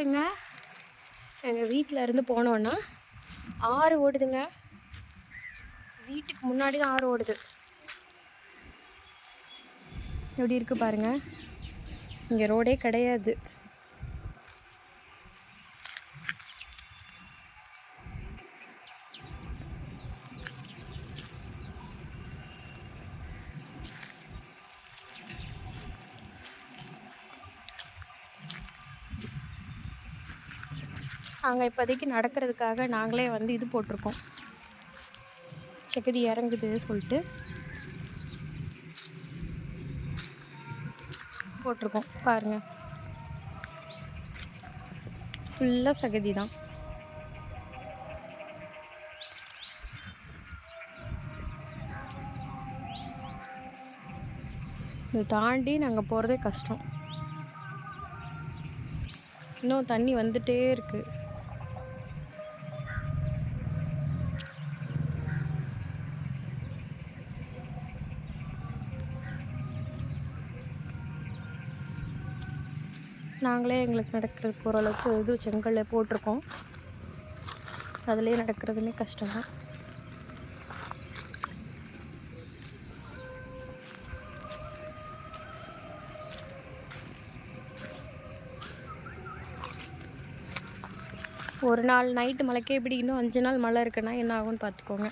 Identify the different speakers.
Speaker 1: பாருங்க. எங்கள் வீட்டில் இருந்து போனோன்னா ஆறு ஓடுதுங்க. வீட்டுக்கு முன்னாடி தான் ஆறு ஓடுது. எப்படி இருக்கு பாருங்க. இங்கே ரோடே கிடையாது. நாங்கள் இப்போதைக்கு நடக்கிறதுக்காக நாங்களே வந்து இது போட்டிருக்கோம். செக்கதி இறங்குது சொல்லிட்டு போட்டிருக்கோம். பாருங்க. ஃபுல்லாக சகதி தான். இதை தாண்டி நாங்கள் போகிறதே கஷ்டம். இன்னும் தண்ணி வந்துட்டே இருக்குது நாங்களே எங்களுக்கு நடக்கிறதுக்கு ஓரளவுக்கு இது செங்கல்ல போட்டிருக்கோம். அதுலேயே நடக்கிறதுமே கஷ்டம் தான் ஒரு நாள் நைட்டு மழைக்கே இப்படி இன்னும் அஞ்சு நாள் மழை இருக்குன்னா என்ன ஆகும்னு பார்த்துக்கோங்க.